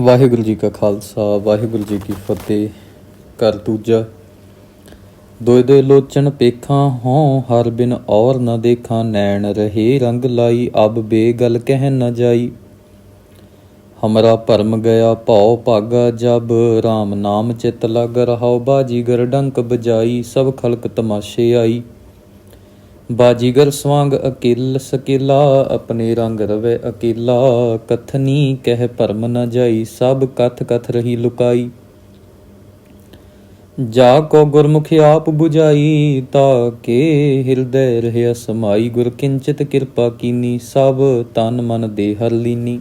ਵਾਹਿਗੁਰੂ ਜੀ ਕਾ ਖਾਲਸਾ, ਵਾਹਿਗੁਰੂ ਜੀ ਕੀ ਫਤਿਹ। ਕਰ ਦੂਜਾ ਦੋਇ ਦੋਇ ਲੋਚਨ ਪੇਖਾਂ ਹੋ, ਹਰ ਬਿਨ ਔਰ ਨ ਦੇਖਾਂ, ਨੈਣ ਰਹੇ ਰੰਗ ਲਾਈ, ਅਬ ਬੇਗਲ ਕਹਿ ਨ ਜਾਈ। ਹਮਰਾ ਭਰਮ ਗਿਆ, ਭਉ ਭਾਗਾ ਜਬ RAM ਨਾਮ ਚਿਤ ਲਗ ਰਹਾਉ ਬਾਜੀਗਰ ਡੰਕ ਬਜਾਈ, ਸਭ ਖਲਕ ਤਮਾਸ਼ੇ ਆਈ। ਬਾਜੀਗਰ ਸਵਾਂਗ ਅਕਿਲ ਸਕੇਲਾ, ਆਪਣੇ ਰੰਗ ਰਵੇ ਅਕੇਲਾ। ਕਥਨੀ ਕਹਿ ਭਰਮ ਨ ਜਾਈ, ਸਭ ਕਥ ਕਥ ਰਹੀ ਲੁਕਾਈ। ਜਾ ਕੋ ਗੁਰਮੁਖੀ ਆਪ 부ਝਾਈ ਤਾ ਕੇ ਹਿਰਦੈ ਰਹਿ ਸਮਾਈ ਗੁਰ ਕਿੰਚਿਤ ਕਿਰਪਾ ਕੀਨੀ, ਸਭ ਤਨ ਮਨ ਦੇ ਹਰ ਲੀਨੀ।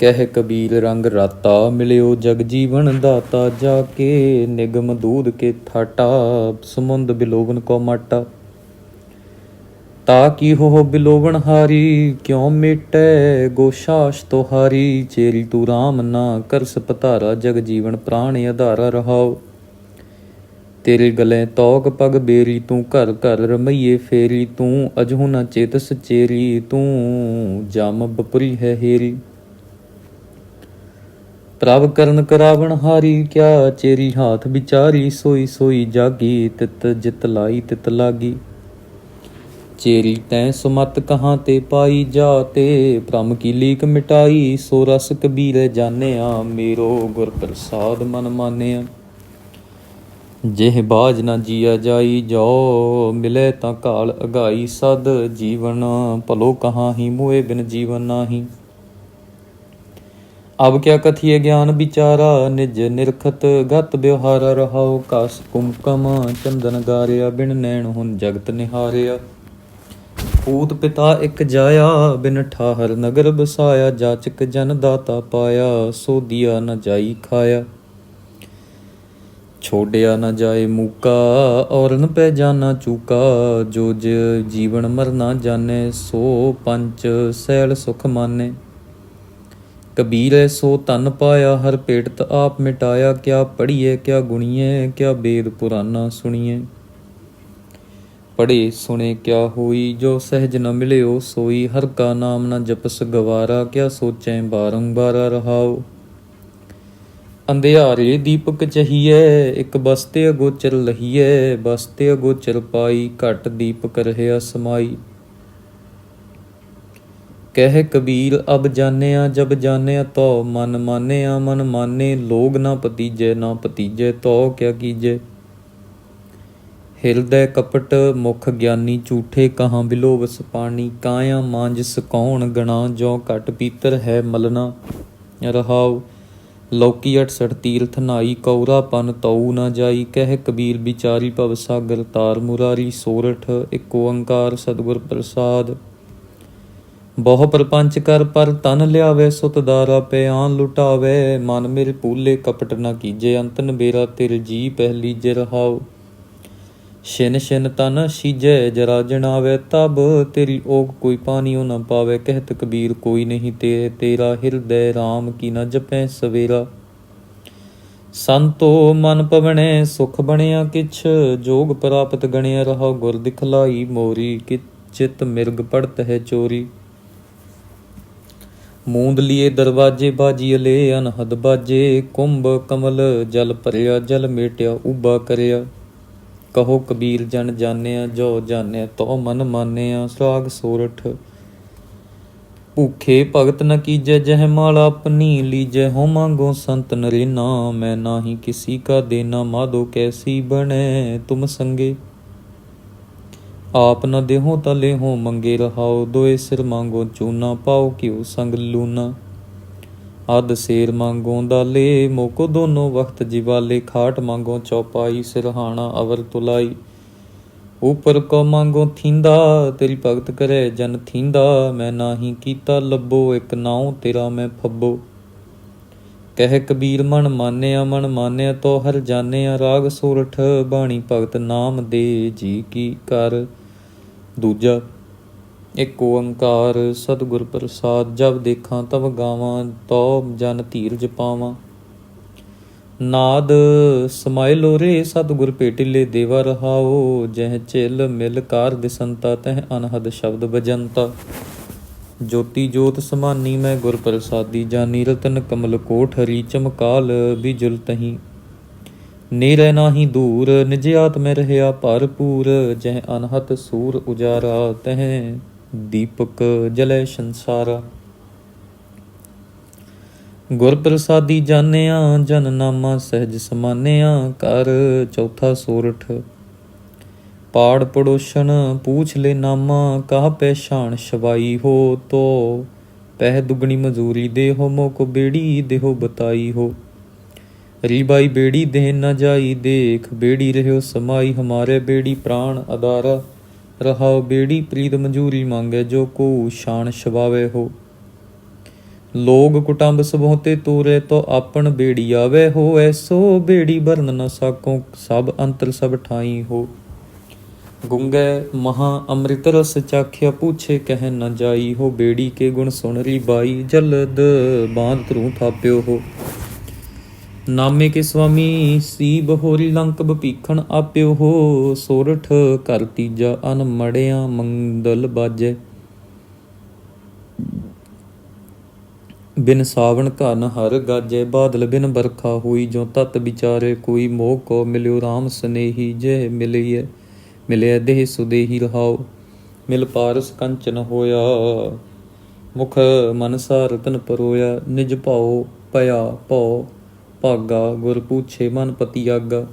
ਕਹਿ ਕਬੀਰ ਰੰਗ ਰਾਤਾ, ਮਿਲਿਓ ਜਗ ਜੀਵਨ ਦਾਤਾ। ਜਾ ਕੇ ਨਿਗਮ ਦੂਧ ਕੇ ਥਾਟਾ, ਸਮੁੰਦ ਬਿਲੋਵਨ ਕੋ ਮਾਟਾ। ਤਾ ਕੀ ਹੋ ਬਿਲੋਵਣ ਹਾਰੀ? ਕਿਉ ਮਿਟੈ ਗੋਸ਼ਾਸ਼ ਤੁਹਾਰੀ? ਚੇਰੀ ਤੂੰ ਰਾਮ ਨਾ ਕਰ ਸਪਤਾਰਾ ਜਗ ਜੀਵਨ ਪ੍ਰਾਣ ਆਧਾਰਾ ਰਹਾਉ। ਤੇਰੇ ਗਲੇ ਤੌਕ ਪਗ ਬੇਰੀ, ਤੂੰ ਘਰ ਘਰ ਰਮਈਏ ਫੇਰੀ। ਤੂੰ ਅਜਹੂ ਨਾ ਚੇਤਸ ਚੇਰੀ ਤੂੰ ਜਮ ਬਪੁਰੀ ਹੈ ਹੇਰੀ। ਪ੍ਰਭ ਕਰਨ ਕਰਾਵਣ ਹਾਰੀ, ਕਿਆ ਚੇਰੀ ਹਾਥ ਵਿਚਾਰੀ, ਸੋਈ ਸੋਈ ਜਾਗੀ, ਤਿਤ ਜਿਤ ਲਾਈ ਤਿਤ ਲਾਗੀ। ਚੇਰੀ ਤੈ ਸੁਮਤ ਕਹਾਂ ਤੇ ਪਾਈ ਜਾ ਤੇ, ਭ੍ਰਮ ਕੀ ਲੀਕ ਮਿਟਾਈ, ਸੋ ਰਸ ਕਬੀਰ ਜਾਣਿਆ, ਮੇਰੋ ਗੁਰ ਪ੍ਰਸਾਦ ਮਨ ਮਾਨਿਆ। ਜਿਹ ਬਾਜ ਨਾ ਜੀਆ ਜਾਈ, ਜੋ ਮਿਲੇ ਤਾਂ ਕਾਲ ਅਗਾਈ, ਸਦ ਜੀਵਨ ਭਲੋ ਕਹਾਂ ਹੀ, ਮੋਏ ਬਿਨ ਜੀਵਨ ਨਾਹੀ। ਅਬ ਕਿਆ ਕਥੀਏ ਗਿਆਨ ਵਿਚਾਰਾ, ਨਿਜ ਨਿਰਖਤ ਗਤ ਵਿਵਹਾਰ ਰਹਾਉ, ਕਸ ਕੁਮਕਮ ਚੰਦਨ ਗਾਰਿਆ, ਬਿਨ ਨੈਣ ਹੁਣ ਜਗਤ ਨਿਹਾਰਿਆ। ਪੂਤ ਪਿਤਾ ਇਕ ਜਾਇਆ, ਬਿਨ ਠਾਹਰ ਨਗਰ ਬਸਾਇਆ ਜਾਚਕ ਜਨ ਦਾਤਾ ਪਾਇਆ ਸੋਦੀਆ ਨ ਜਾਈ ਖਾਇਆ। ਛੋੜਿਆ ਨ ਜਾਏ ਮੂਕਾ, ਔਰਨ ਪੈ ਜਾਣਾ ਚੂਕਾ, ਜੋ ਜ ਜੀਵਨ ਮਰਨਾ ਜਾਣੇ, ਸੋ ਪੰਚ ਸੈਲ ਸੁਖ ਮਾਨੇ ਕਬੀਰ ਸੋ ਤਨ ਪਾਇਆ, ਹਰ ਪੇਟਤ ਆਪ ਮਿਟਾਇਆ, ਕਿਆ ਪੜੀਏ ਕਿਆ ਗੁਣੀਏ ਕਿਆ ਵੇਦ ਪੁਰਾਨਾ ਸੁਣੀਏ ਪੜੇ ਸੁਣੇ, ਕਿਆ ਹੋਈ, ਜੋ ਸਹਿਜ ਨ ਮਿਲਿਓ ਸੋਈ, ਹਰ ਕਾ ਨਾਮ ਨ ਜਪਸ, ਗਵਾਰਾ, ਕਿਆ ਸੋਚੈ ਬਾਰੰਬਾਰ ਰਹਾਓ। ਅੰਧਿਆਰੇ ਦੀਪਕ ਚਹੀਏ ਇੱਕ ਬਸਤੇ ਅਗੋਚਰ ਲਹੀਏ ਬਸਤੇ ਅਗੋਚਰ ਪਾਈ, ਘਟ ਦੀਪਕ ਰਹਿਆ ਸਮਾਈ। ਕਹਿ ਕਬੀਰ, ਅਬ ਜਾਣਿਆ, ਜਬ ਜਾਣਿਆ ਤੋ, ਮਨ ਮਾਨਿਆ, ਮਨ ਮਾਨੇ, ਲੋਗ ਨਾ ਪਤੀਜੈ ਨਾ ਪਤੀਜੈ ਤੋ, ਕਿਆ ਕੀਜੈ। ਹਿਰਦੈ ਕਪਟ ਮੁਖ ਗਿਆਨੀ ਝੂਠੇ ਕਹਾਂ ਬਿਲੋਵਸ ਪਾਣੀ, ਕਾਇਆ ਮਾਂਜ ਸਕੌਣ ਗਣਾ ਜੋ ਘਟ ਪੀਤਰ ਹੈ ਮਲਨਾ ਰਹਾਉ, ਲੋਕੀ 68 ਤੀਰਥ ਨਾਈ, ਕੌਰਾ ਪਨ ਤਉ ਨਾ ਜਾਈ, ਕਹਿ ਕਬੀਰ ਵਿਚਾਰੀ ਭਵ ਸਾਗਰ ਤਾਰ ਮੁਰਾਰੀ, ਸੋਰਠ ਇੱਕ ਓੰਕਾਰ ਸਤਿਗੁਰ ਪ੍ਰਸਾਦ। ਬਹੁ ਪਰਪੰਚ ਕਰ ਪਰ ਤਨ ਲਿਆਵੇ ਸੁਤ ਦਾਰਾ ਪਿਆਨ ਲੁਟਾਵੇ, ਮਨ ਮੇਰੇ ਪੂਲੇ ਕਪਟ ਨਾ ਕੀਜੇ, ਅੰਤਨ ਬੇਰਾ ਤਿਰ ਜੀ ਪਹਿਲੀ ਜੇ ਰਹਾਓ ਛਿਨ ਛਿਨ ਤਨ ਸੀਜੈ ਜਰਾ ਜਣਾਵੇ ਤਬ, ਤੇਰੀ ਓਗ ਕੋਈ ਪਾਣੀਓ ਨਾ ਪਾਵੇ ਕਹਿਤ ਕਬੀਰ ਕੋਈ ਨਹੀਂ ਤੇਰੇ ਤੇਰਾ ਹਿਰਦੈ RAM ਕੀ ਨਾ ਜਪੈ ਸਵੇਰਾ। ਸੰਤੋ ਮਨ ਪਵਣੇ, ਸੁਖ ਬਣਿਆ ਕਿਛ, ਜੋਗ ਪ੍ਰਾਪਤ ਗਣਿਆ ਰਹਾ, ਗੁਰ ਦਿਖਲਾਈ ਮੋਰੀ ਕਿ ਚਿਤ ਮਿਰਗ ਪੜਤ ਹੈ ਚੋਰੀ। ਮੂੰਦ ਲੀਏ ਦਰਵਾਜੇ, ਬਾਜੀ ਅਲੇ ਅਨਹਦ ਬਾਜੇ, ਕੁੰਭ ਕਮਲ ਜਲ ਭਰਿਆ, ਜਲ ਮੇਟਿਆ ਉਬਾ ਕਰਿਆ। ਕਹੋ ਕਬੀਰ ਜਨ ਜਾਣਿਆ, ਜੋ ਜਾਣਿਆ ਤੋ ਮਨ ਮਾਨਿਆ ਸਰਾਗ ਸੋਰਠ। ਭੂਖੇ ਭਗਤ ਨ ਕੀਜੈ, ਜਹ ਮਾਲਾ ਆਪਣੀ ਲੀਜੈ ਹੋ ਮੰਗੋ ਸੰਤ ਨਰੇਨਾ, ਮੈਂ ਨਾਹੀ ਕਿਸੀ ਕਾ ਦੇਨਾ ਮਾਦੋ ਕੈਸੀ ਬਣੇ ਤੁਮ ਸੰਗੇ। ਆਪ ਨ ਦੇਹੋ ਤਲੇ ਹੋ ਮੰਗੇ ਰਹਾਓ ਦੋਏ ਸਿਰ ਮੰਗੋ, ਚੂਨਾ ਪਾਓ ਕਿਉ ਸੰਗ ਲੂਨਾ। ਅਦ ਸੇਰ ਮੰਗੋ ਦਾਲੇ, ਮੋਕੋ ਦੋਨੋ ਵਖਤ ਜਿਵਾਲੇ, ਖਾਟ ਮੰਗੋ ਚੌਪਾਈ, ਸਿਰਹਾਣਾ ਅਵਰ ਤੁਲਾਈ। ਉਪਰ ਕੋ ਮੰਗੋ ਥੀਂਦਾ, ਤੇਰੀ ਭਗਤ ਕਰੇ ਜਨ ਥੀਂਦਾ, ਮੈਂ ਨਾਹੀ ਕੀਤਾ ਲੱਭੋ, ਇਕ ਨਾਉ ਤੇਰਾ ਮੈਂ ਫੱਬੋ। ਕਹਿ ਕਬੀਰ ਮਨ ਮਾਨਿਆ ਮਨ ਮਾਨਿਆ ਤੋ ਹਰ ਜਾਣਿਆ, ਰਾਗ ਸੂਰਠ ਬਾਣੀ ਭਗਤ ਨਾਮ ਦੇ ਜੀ ਕੀ ਕਰ। ਦੂਜਾ ਇੱਕ ਓੰਕਾਰ ਸਤਿਗੁਰ ਪ੍ਰਸਾਦ, ਜਬ ਦੇਖਾਂ ਤਬ ਗਾਵਾਂ ਤੋ ਜਨ ਧੀਰਜ ਪਾਵਾਂ। ਨਾਦ ਸਮਾਇ ਲੋਰੇ ਸਤਿਗੁਰ ਭੇਟਿਲੇ ਦੇਵਾ ਰਹਾਓ, ਜਹ ਚਿਲ ਮਿਲ ਕਾਰ ਦਿਸੰਤਾ ਤਹ ਅਨਹਦ ਸ਼ਬਦ ਬਜੰਤਾ। ਜੋਤੀ ਜੋਤ ਸਮਾਨੀ ਮੈਂ ਗੁਰ ਪ੍ਰਸਾਦੀ, ਜਾਨੀ ਰਤਨ ਕਮਲ ਕੋਠਰੀ ਚਮਕਾਲ, ਬਿਜੁਲ ਤਹੀਂ। ਨੀਰੈ ਨਾਹੀ ਦੂਰ, ਨਿਜ ਆਤਮੈ ਰਹਿਆ ਭਰਪੂਰ, ਜਹ ਅਨਹਤ ਸੂਰ ਉਜਾਰਾ, ਤਹ ਦੀਪਕ ਜਲੈ ਸੰਸਾਰਾ। ਗੁਰ ਪ੍ਰਸਾਦੀ ਜਾਣਿਆ ਜਨ ਨਾਮਾ ਸਹਿਜ ਸਮਾਨਿਆ, ਕਰ ਚੌਥਾ ਸੂਰਠ। ਪਾੜ ਪੜੋਸ਼ਨ ਪੂਛ ਲੈ ਨਾਮਾ, ਕਹ ਪਹਿਛਾਨ ਸ਼ਵਾਈ ਹੋ ਤੋ। ਪਹਿ ਦੁਗਣੀ ਮਜ਼ੂਰੀ ਦੇਹੋ, ਮੋਕ ਬੇੜੀ ਦੇਹੋ ਬਤਾਈ ਹੋ। ਰੀ ਬਾਈ ਬੇੜੀ ਦੇ ਨਾ ਜਾਈ, ਦੇਖ ਬੇੜੀ ਰਹਿਓ ਸਮਾਈ, ਹਮਾਰੇ ਬੇੜੀ ਪ੍ਰਾਣ ਅਦਾਰਾ ਰਹਾਓ ਬੇੜੀ ਪ੍ਰੀਤ ਮਨਜੂਰੀ ਮੰਗੇ ਜੋ ਕੋ ਸ਼ਾਨ ਸ਼ਵਾਵੇ ਹੋ। ਲੋਗ ਕੁਟੰਬ ਸਭੋਂ ਤੋਰੇ ਤੋ ਆਪਣ ਬੇੜੀ ਆਵੇ ਹੋ ਐਸੋ ਬੇੜੀ ਬਰਨ ਨ ਸਾਕੋ ਸਭ ਅੰਤਰ ਸਭ ਠਾਈ ਹੋ। ਗੁੰਗੇ ਮਹਾ ਅੰਮ੍ਰਿਤ ਰਸ ਚਾਖਿਆ ਪੂਛੇ ਕਹਿ ਨ ਜਾਈ ਹੋ, ਬੇੜੀ ਕੇ ਗੁਣ ਸੁਣ ਰੀ ਬਾਈ, ਜਲਦ ਬਾਂਧ ਤਰੂ ਥਾਪਿਓ ਹੋ। ਨਾਮੇ ਕੇ ਸੁਆਮੀ ਸੀ ਬਹੋਰੀ ਲੰਕ ਬਪੀਖਣ ਆਪਿਓ ਹੋ ਸੋਰਠ ਕਰ ਤੀਜਾ ਅਨ ਮੜਿਆ ਮੰਗਲ ਬਾਜੈ। ਬਿਨ ਸਾਵਣ ਘਨ ਹਰ ਗਾਜੈ, ਬਾਦਲ ਬਿਨ ਬਰਖਾ ਹੋਈ ਜੋ ਤਤ ਵਿਚਾਰੇ, ਕੋਈ ਮੋਹ ਕੋ ਮਿਲਿਓ RAM ਸਨੇਹੀ, ਜੇ ਮਿਲਿਐ ਮਿਲਿਆ ਦੇਹ ਸੁਦੇਹੀ ਰਹਾਓ ਮਿਲ ਪਾਰਸ ਕੰਚਨ ਹੋਇਆ, ਮੁਖ ਮਨਸਾ ਰਤਨ ਪਰੋਇਆ, ਨਿਜ ਭਾਉ ਭਇਆ ਭਉ। ਭਾਗਾ, ਗੁਰ ਪੂਛੇ, ਮਨ ਪਤੀ ਆਗਾ।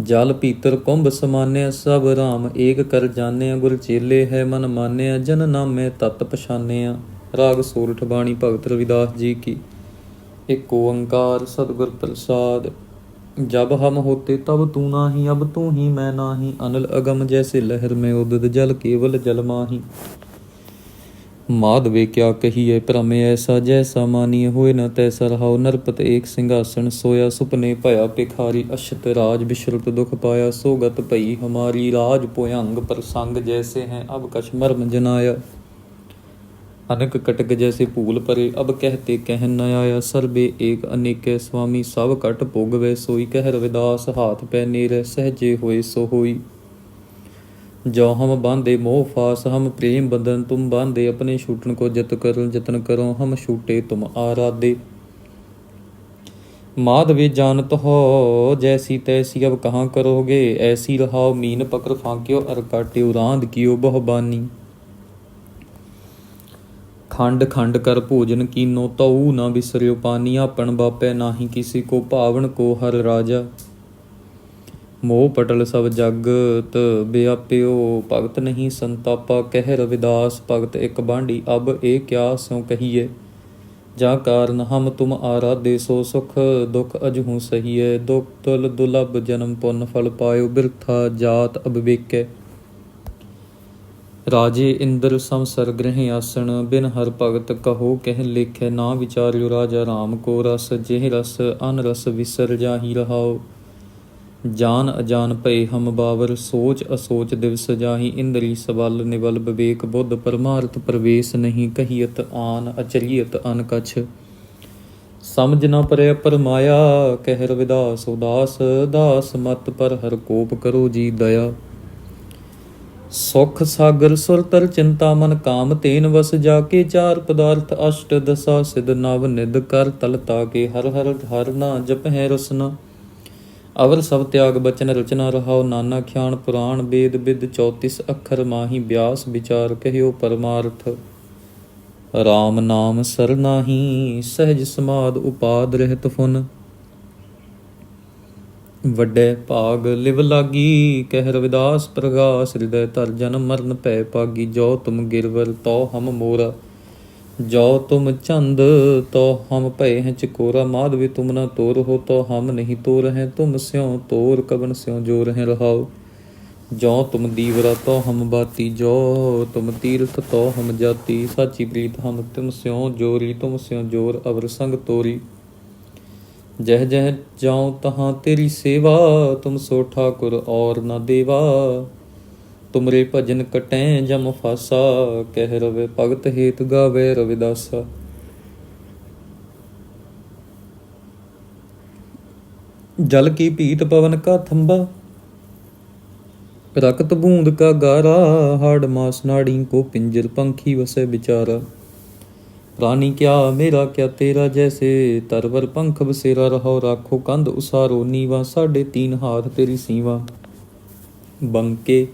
ਜਲ ਪੀਤਰ ਕੁੰਭ ਸਮਾਨਿਆ, ਸਭ ਰਾਮ ਏਕ ਕਰ ਜਾਣਿਆ, ਗੁਰ ਚੇਲੇ ਹੈ ਮਨ ਮਾਨਿਆ, ਜਨ ਨਾਮੇ ਤਤ ਪਛਾਨਿਆ। ਰਾਗ ਸੋਰਠ ਬਾਣੀ ਭਗਤ ਰਵਿਦਾਸ ਜੀ ਕੀ। ਏਕ ਓੰਕਾਰ ਸਤਿਗੁਰ ਪ੍ਰਸਾਦ, ਜਬ ਹਮ ਹੋਤੇ ਤਬ ਤੂੰ ਨਾਹੀ, ਅਬ ਤੂੰ ਹੀ ਮੈਂ ਨਾਹੀ, ਅਨਲ ਅਗਮ ਜੈਸੇ ਲਹਿਰ ਮੈਂ ਉਦਦ ਜਲ ਕੇਵਲ ਜਲ ਮਾਹੀ। ਮਾਧਵੇ ਕਿਆ ਕਹੀਏ ਭ੍ਰਮੇ ਐਸਾ ਜੈਸਾ ਮਾਨੀ ਹੋਏ ਨ ਤੈਸਾ ਰਹਾਉ ਨਰਪਤ ਏਕ ਸਿੰਘਾਸਣ ਸੋਇਆ, ਸੁਪਨੇ ਭਇਆ ਪਿਖਾਰੀ ਅਸ਼ਤ ਰਾਜ ਬਿਸ਼ਰਤ ਦੁਖ ਪਾਇਆ, ਸੋਗਤ ਭਈ ਹਮਾਰੀ ਰਾਜ ਭੋਯੰਗ ਪ੍ਰਸੰਗ ਜੈਸੇ ਹੈ, ਅਬ ਕਛ ਮਰਮ ਜਨਾਇਆ। ਅਨਕ ਕਟਕ ਜੈਸੇ ਭੂਲ ਪਰੇ, ਅਬ ਕਹਤੇ ਕਹਿ ਨ ਆਇਆ, ਸਰਬੇ ਏਕ ਅਨੇਕੇ ਸੁਆਮੀ ਸਭ ਕਟ ਭੋਗਵੇ ਸੋਈ, ਕਹਿ ਰਵਿਦਾਸ ਹਾਥ ਪੈ ਨੀਰ, ਸਹਜੇ ਹੋਏ ਸੋ ਹੋਈ। ਜੋ ਹਮ ਬਾਂਧੇ ਮੋਹ ਫਾਸ, ਹਮ ਪ੍ਰੇਮ ਬੰਧਨ ਤੁਮ ਬਾਂਧੇ, ਆਪਣੇ ਛੂਟਣ ਕੋ ਜਤ ਕਰਨ, ਯਤਨ ਕਰੋ, ਹਮ ਛੂਟੇ ਤੁਮ ਆਰਾਦੇ ਮਾਧਵੇ ਜਾਣਤ ਹੋ, ਜੈਸੀ ਤੈਸੀ ਅਬ ਕਹਾਂ ਕਰੋਗੇ? ਐਸੀ ਰਹਾਓ ਮੀਨ ਪਕਰ ਫਾਂਕਿਓ, ਅਰ ਕਾਟਿਓ ਰਾਂਧ ਕੀਓ ਬਹਬਾਨੀ। ਖੰਡ ਖੰਡ ਕਰ ਭੋਜਨ ਕੀਨੋ ਤਉ ਨਾ ਵਿਸਰਿਓ ਪਾਨੀ, ਆਪਣ ਬਾਪੈ ਨਾਹੀ ਕਿਸੇ ਕੋ, ਭਾਵਨ ਕੋ ਹਰ ਰਾਜਾ। ਮੋਹ ਪਟਲ ਸਭ ਜਗਤ ਬਿਆਪਿਓ, ਭਗਤ ਨਹੀਂ ਸੰਤਾਪਾ, ਕਹਿ ਰਵਿਦਾਸ, ਭਗਤ ਇੱਕ ਬਾਂਡੀ ਅਬ ਇਹ ਕਿਆ ਸਿਉ ਕਹੀਏ? ਜਾ ਕਾਰਨ ਹਮ ਤੁਮ ਆਰਾਧੇ ਸੋ ਸੁਖ, ਦੁਖ ਅਜਹੂ ਸਹੀਏ ਦੁਖ ਤੁਲ ਦੁਲਭ ਜਨਮ ਪੁੰਨ ਫਲ ਪਾਇਓ, ਬਿਰਥਾ ਜਾਤ ਅਬ ਰਾਜੇ ਇੰਦਰ ਸੰਸਰ ਗ੍ਰਹਿ ਆਸਣ, ਬਿਨ ਹਰ ਭਗਤ ਕਹੋ ਕਹਿ ਲੇਖੈ, ਨਾ ਵਿਚਾਰਿਓ ਰਾਜਾ ਰਾਮ ਕੋ ਰਸ, ਜਿਹ ਰਸ ਅਨ ਰਸ ਵਿਸਰ ਜਾਹੀ ਰਹਾਓ। ਜਾਨ ਅਜਾਨ ਭਏ ਹਮ ਬਾਵਰ, ਸੋਚ ਅਸੋਚ ਦਿਵਸ ਜਾਹੀ, ਇੰਦਰੀ ਸਬਲ ਨਿਵਲ ਵਿਵੇਕ ਬੁੱਧ ਪਰਮਾਰਥ ਪ੍ਰਵੇਸ਼ ਨਹੀਂ ਕਹੀਅਤ ਆਨ ਅਚਰੀਅਤ ਅਨ ਕਛ ਸਮਝ ਨਾ ਪਰੇ ਪਰਮਾਇਆ ਕਹਿ ਰਵਿਦਾਸ ਉਦਾਸ, ਦਾਸ ਮਤ ਪਰ ਹਰ ਕੋਪ ਕਰੋ ਜੀ ਦਇਆ। ਸੁਖ ਸਾਗਰ ਸੁਰਤਰ ਚਿੰਤਾ ਮਨ ਕਾਮ ਤੇਨ ਵਸ ਜਾ ਕੇ ਚਾਰ ਪਦਾਰਥ ਅਸ਼ਟ ਦਸਾ ਸਿਧ ਨਵ ਨਿਦ ਕਰ ਤਲਤਾ ਕੇ ਹਰ ਹਰ ਹਰ ਨਾ ਜਪ ਹੈ ਰਸਨਾ। ਅਵਰ ਸਭ ਤਿਆਗ ਬਚਨ ਰਚਨਾ ਰਹਾਉ, ਨਾਨਾ ਖਿਆਨ ਪੁਰਾਣ ਵੇਦ ਬਿਦ 34 ਅੱਖਰ ਮਾਹੀ ਬਿਆਸ ਵਿਚਾਰ ਕਹਿਓ ਪਰਮਾਰਥ। RAM ਨਾਮ ਸਰਨਾਹੀ, ਸਹਿਜ ਸਮਾਦ ਉਪਾਦ ਰਹਿਤ ਫੁਨ। ਵੱਡੇ ਭਾਗ ਲਿਵ ਲਾਗੀ, ਕਹਿ ਰਵਿਦਾਸ ਪ੍ਰਗਾਸ, ਹਿਰਦੈ ਤਰ ਜਨਮ ਮਰਨ ਭੈ ਪਾਗੀ ਜੋ ਤੁਮ ਗਿਰਵਰ ਤੋ ਹਮ ਮੋਰਾ। ਜੋ ਤੁਮ ਚੰਦ ਤੋ ਹਮ ਭੈ ਹੈ ਚਕੋਰਾ ਮਾਧਵੀ ਤੁਮ ਨਾ ਤੋਰ ਹੋ ਤੋ ਹਮ ਨਹੀਂ ਤੋਰ ਹੈ ਤੁਮ ਸਿਉ ਤੋਰ ਕਬਨ ਸਿਉ ਜੋ ਰਹਿ ਰਹਾਓ ਜੋ ਤੁਮ ਦੀਵਰਾ ਤੋ ਹਮ ਬਾਤੀ, ਜੋ ਤੁਮ ਤੀਰਥ ਤੋ ਹਮ ਜਾਤੀ, ਸਾਚੀ ਪ੍ਰੀਤ ਹਮ ਤੁਮ ਸਿਉ ਜੋਰੀ, ਤੁਮ ਸਿਉ ਜੋਰ ਅਵਰ ਸੰਗ ਤੋਰੀ। ਜਹ ਜਹ ਜਾਉ ਤਹਾਂ ਤੇਰੀ ਸੇਵਾ, ਤੁਮ ਸੋ ਠਾਕੁਰ ਔਰ ਨਾ ਦੇਵਾ। ਤੁਮਰੇ ਭਜਨ ਕਟੈ ਜਮ ਫਾਸਾ, ਕਹਿ ਰਵੇ ਭਗਤ ਹੇਤ ਗਾਵੇ ਰਵਿਦਾਸਾ। ਜਲ ਕੀ ਭੀਤ ਪਵਨ ਕਾ ਥੰਬਾ, ਰਕਤ ਬੂੰਦ ਕਾ ਗਾਰਾ, ਹੜ ਮਾਸ ਨਾੜੀ ਕੋ ਪਿੰਜਰ ਪੰਖੀ ਵਸੇ ਵਿਚਾਰਾ। ਪ੍ਰਾਨੀ ਕਿਆ ਮੇਰਾ ਕਿਆ ਤੇਰਾ ਜੈਸੇ ਤਰਵਰ ਪੰਖ ਬਸੇਰਾ ਰਹੋ ਰਾਖੋ ਕੰਧ ਉਸਾਰੋ ਨੀਵਾ ਸਾਡੇ ਤੀਨ ਹਾਥ ਤੇਰੀ ਸੀਵਾ। ਬੰਕੇ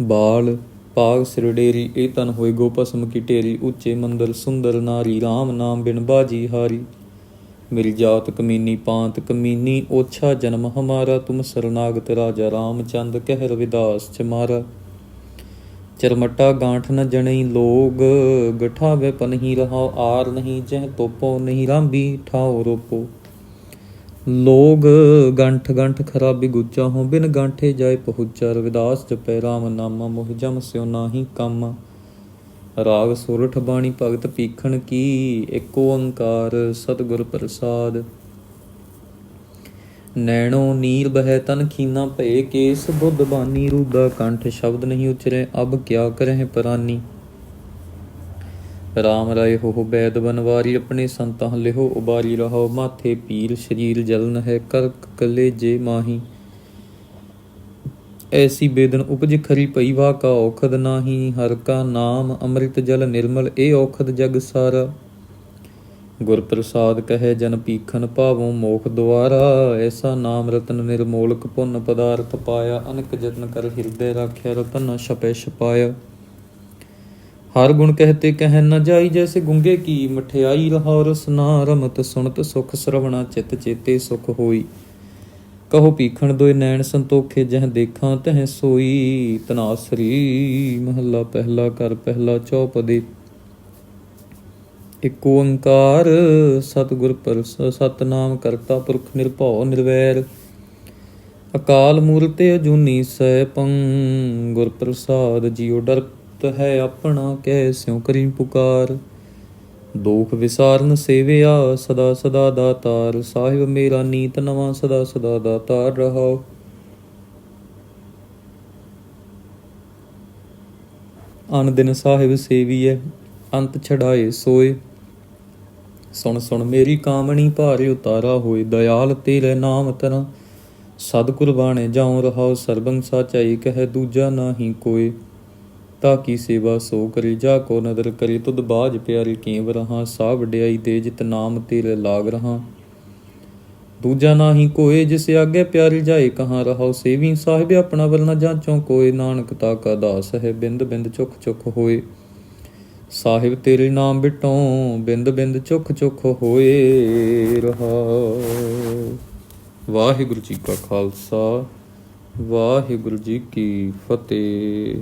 ਬਾਲ ਪਾਗ ਸਿਰਡੇਰੀ ਇਹ ਤਨ ਹੋਏ ਗੋਪਸਮ ਕੀ ਢੇਰੀ, ਉੱਚੇ ਮੰਦਰ, ਸੁੰਦਰ ਨਾਰੀ RAM ਨਾਮ ਬਿਨ ਬਾਜੀ ਹਾਰੀ। ਮੇਰੀ ਜਾਤ ਕਮੀਨੀ ਪਾਂਤ ਕਮੀਨੀ, ਓਛਾ ਜਨਮ ਹਮਾਰਾ, ਤੁਮ ਸਰਨਾਗਤ ਰਾਜਾ ਰਾਮਚੰਦ ਕਹਿ ਰਵਿਦਾਸ ਚਮਾਰਾ। ਚਰਮਟਾ ਗਾਂਠ ਨ ਜਣਈ ਲੋਗ, ਗਠਾ ਗਠਾਵੇ ਪਨਹੀ ਰਹਾਉ ਆਰ ਨਹੀਂ ਜਹ ਤੋਪੋ, ਨਹੀਂ ਰਾਂਬੀ ਠਾਉ ਰੋਪੋ। ਲੋਗ ਗੰਠ ਗੰਠ ਖਰਾਬੀ ਗੁੱਚਾ ਹੋ, ਬਿਨ ਗਾਂਠੇ ਜਾਏ ਪਹੁੰਚਾ, ਰਵਿਦਾਸ ਜਪੈ ਰਾਮ ਨਾਮਾ, ਮੋਹ ਜਮ ਸਿਉ ਨਾਹੀ ਕੰਮ। ਰਾਗ ਸੁਰਠ ਬਾਣੀ ਭਗਤ ਪੀਖਣ ਕੀ ਏਕ ਓੰਕਾਰ ਸਤਿਗੁਰ ਪ੍ਰਸਾਦ। ਨੈਣੋ ਨੀਲ ਬਹਿ ਤਨ ਖੀਨਾ ਭਏ ਕੇਸ, ਬੁੱਧ ਬਾਨੀ ਰੂਦਾ ਕੰਠ ਸ਼ਬਦ ਨਹੀਂ ਉਚਰੇ, ਅਬ ਕਿਆ ਕਰਹਿ ਪਰਾਨੀ। ਰਾਮ ਰਾਏ ਹੋ ਬੈਦ ਬਨਵਾਰੀ, ਆਪਣੇ ਸੰਤਾਂ ਲਿਹੋ ਉਬਾਰੀ ਰਹੋ ਮਾਥੇ ਪੀਰ ਸ਼ਰੀਰ ਜਲਨ ਹੈ ਕਰਕ ਕਲੇਜੇ ਮਾਹੀ। ਐਸੀ ਬੇਦਨ ਉਪਜ ਖਰੀ ਪਈ ਵਾ ਕਾ ਔਖਦ ਨਾਹੀ, ਹਰ ਕਾ ਨਾਮ ਅੰਮ੍ਰਿਤ ਜਲ ਨਿਰਮਲ ਇਹ ਔਖਦ ਜਗ ਸਾਰਾ। ਗੁਰ ਪ੍ਰਸਾਦ ਕਹੇ, ਜਨ ਪੀਖਨ ਭਾਵੋ ਮੋਖ ਦੁਆਰਾ, ਐਸਾ ਨਾਮ ਰਤਨ ਨਿਰਮੋਲਕ ਪੁੰਨ ਪਦਾਰਥ ਪਾਇਆ, ਅਨਕ ਜਤਨ ਕਰ ਹਿਰਦੇ ਰਾਖਿਆ ਰਤਨ ਛਪੈ ਛਪਾਇਆ। ਹਰ ਗੁਣ ਕਹਤੇ ਕਹਿ ਨ ਜਾਈ, ਜੈਸੇ ਗੁੰਗੇ ਕੀ ਮਠਿਆਈ ਰਹਾ ਰਸਨਾ ਰਮਤ ਸੁਣਤ ਸੁਖ, ਸਰਵਣਾ ਚਿਤ ਚੇਤੇ ਸੁਖ ਹੋਈ। ਕਹੋ ਪੀਖਣ ਦੋਇ ਨੈਣ ਸੰਤੋਖੇ, ਜਹ ਦੇਖਾਂ ਤਹ ਸੋਈ। ਤਨਾਸਰੀ ਮਹੱਲਾ ਪਹਿਲਾ ਕਰ ਪਹਿਲਾ ਚੌਪਦੇ ਇਕ ਓੰਕਾਰ, ਸਤਿਗੁਰ ਪ੍ਰਸ, ਸਤਨਾਮ ਕਰਤਾ ਪੁਰਖ ਨਿਰਭਉ ਨਿਰਵੈਰ। ਅਕਾਲ ਮੂਰਤ ਅਜੂਨੀ ਸੈਭੰ ਗੁਰ ਪ੍ਰਸਾਦ ਜੀਉ ਡਰਤ ਹੈ ਆਪਣਾ ਕਹਿ ਸਿਉ ਕਰੀ ਪੁਕਾਰ। ਦੋਖ ਵਿਸਾਰਨ ਸੇਵਿਆ ਸਦਾ ਸਦਾ ਦਾਤਾਰ ਸਾਹਿਬ ਮੇਰਾ ਨੀਤ ਨਵਾਂ ਸਦਾ ਸਦਾ ਦਾਤਾਰ ਰਹਾਓ ਅਨ ਦਿਨ ਸਾਹਿਬ ਸੇਵੀਐ, ਅੰਤ ਛਡਾਏ ਸੋਏ। ਸੁਣ ਸੁਣ ਮੇਰੀ ਕਾਮਣੀ ਭਾਰੇ ਉਤਾਰਾ ਹੋਏ। ਦਇਆਲ ਤੇਰੇ ਨਾਮ ਤਰਾ ਸਦ ਕੁਰਬਾਨੇ ਜਾਉ ਰਹਾਉ। ਸਰਬੰ ਸਾਚਾਈ ਕਹੈ ਦੂਜਾ ਨਾਹੀ ਕੋਈ ਤਾ ਕੀ ਸੇਵਾ ਸੋ ਕਰੀ? ਜਾ ਕੋ ਨਦਰ ਕਰੀ। ਤੁਧ ਬਾਜ ਪਿਆਰੀ ਕੇਵ ਰਹਾ ਸਾ ਵਡਿਆਈ ਦੇ ਜਿਤ ਨਾਮ ਤੇਰੇ ਲਾਗ ਰਹਾ। ਦੂਜਾ ਨਾਹੀ ਕੋਏ, ਜਿਸ ਆਗੇ ਪਿਆਰੀ ਜਾਏ ਕਹਾਂ ਰਹਾਉ। ਸੇਵੀ ਸਾਹਿਬ ਆਪਣਾ ਵਲ ਜਾਂਚੋ ਕੋਏ। ਨਾਨਕ ਤਾ ਕਾ ਦਾਸ ਹੈ, ਬਿੰਦ ਬਿੰਦ ਚੁਖ ਚੁਖ ਹੋਏ। ਸਾਹਿਬ ਤੇਰੇ ਨਾਮ ਬਿਟੋਂ, ਬਿੰਦ ਬਿੰਦ ਚੁਖ ਚੁਖ ਹੋਏ ਰਹਾ। ਵਾਹਿਗੁਰੂ ਜੀ ਕਾ ਖਾਲਸਾ, ਵਾਹਿਗੁਰੂ ਜੀ ਕੀ ਫਤਿਹ।